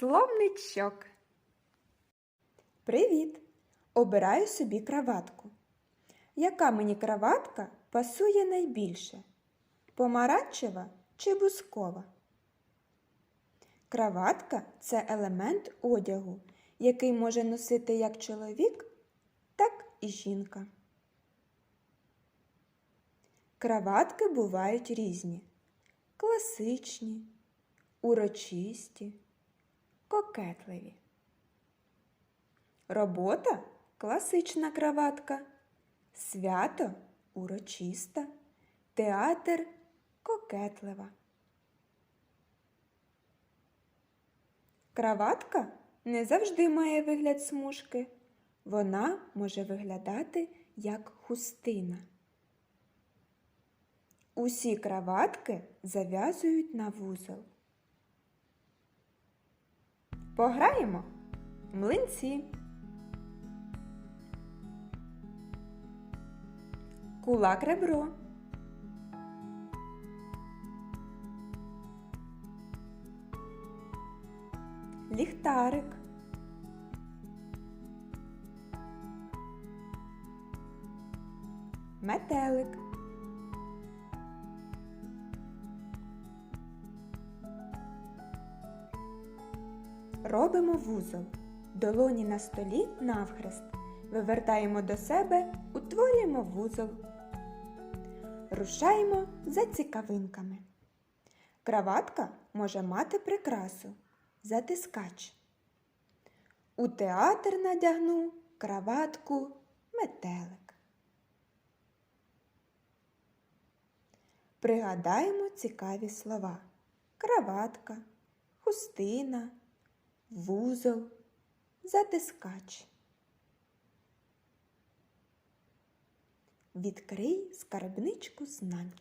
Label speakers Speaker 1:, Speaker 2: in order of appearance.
Speaker 1: Словничок. Привіт! Обираю собі краватку. Яка мені краватка пасує найбільше? Помаранчева чи бускова? Краватка це елемент одягу, який може носити як чоловік, так і жінка. Краватки бувають різні: класичні, урочисті, кокетливі. Робота класична краватка, свято урочиста, театр кокетлива. Краватка не завжди має вигляд смужки. Вона може виглядати як хустина. Усі краватки зав'язують на вузол. Пограємо млинці. Кулак ребро. Ліхтарик. Метелик. Робимо вузол. Долоні на столі навхрест. Вивертаємо до себе, утворюємо вузол. Рушаємо за цікавинками. Краватка може мати прикрасу затискач. У театр надягну краватку метелик. Пригадаємо цікаві слова. Краватка, хустина, вузол, затискач. Відкрий скарбничку знань.